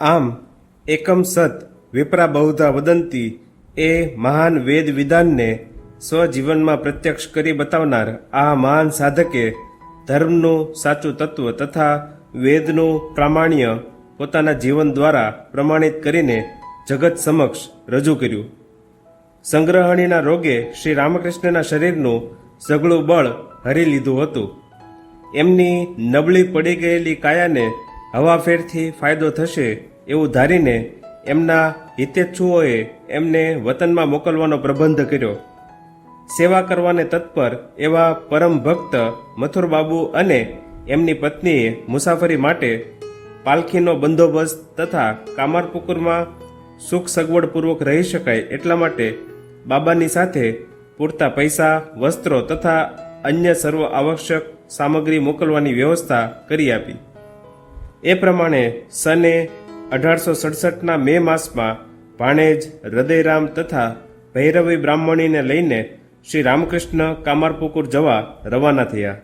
આમ એકમ સત વિપરા બહુધા વદંતી એ મહાન વેદ વિધાનને સ્વજીવનમાં પ્રત્યક્ષ કરી બતાવનાર આ મહાન સાધકે ધર્મનું સાચું તત્વ તથા વેદનું પ્રામાણ્ય પોતાના જીવન દ્વારા પ્રમાણિત કરીને જગત સમક્ષ રજૂ કર્યું. સંગ્રહણીના રોગે શ્રી રામકૃષ્ણના શરીરનું સઘળું બળ હરી લીધું હતું. એમની નબળી પડી ગયેલી કાયાને હવાફેરથી ફાયદો થશે એવું ધારીને એમના હિતેચ્છુઓએ એમને વતનમાં મોકલવાનો પ્રબંધ કર્યો. સેવા કરવાને તત્પર એવા પરમ ભક્ત મથુરબાબુ અને એમની પત્નીએ મુસાફરી માટે પાલખીનો બંદોબસ્ત તથા કામારપુકુરમાં સુખ સગવડપૂર્વક રહી શકાય એટલા માટે બાબાની સાથે પૂરતા પૈસા, વસ્ત્રો તથા અન્ય સર્વ આવશ્યક સામગ્રી મોકલવાની વ્યવસ્થા કરી આપી. એ પ્રમાણે સને અઢારસો સડસઠના મે માસમાં ભાણેજ હૃદયરામ તથા ભૈરવી બ્રાહ્મણીને લઈને શ્રી રામકૃષ્ણ કામારપુકુર જવા રવાના થયા.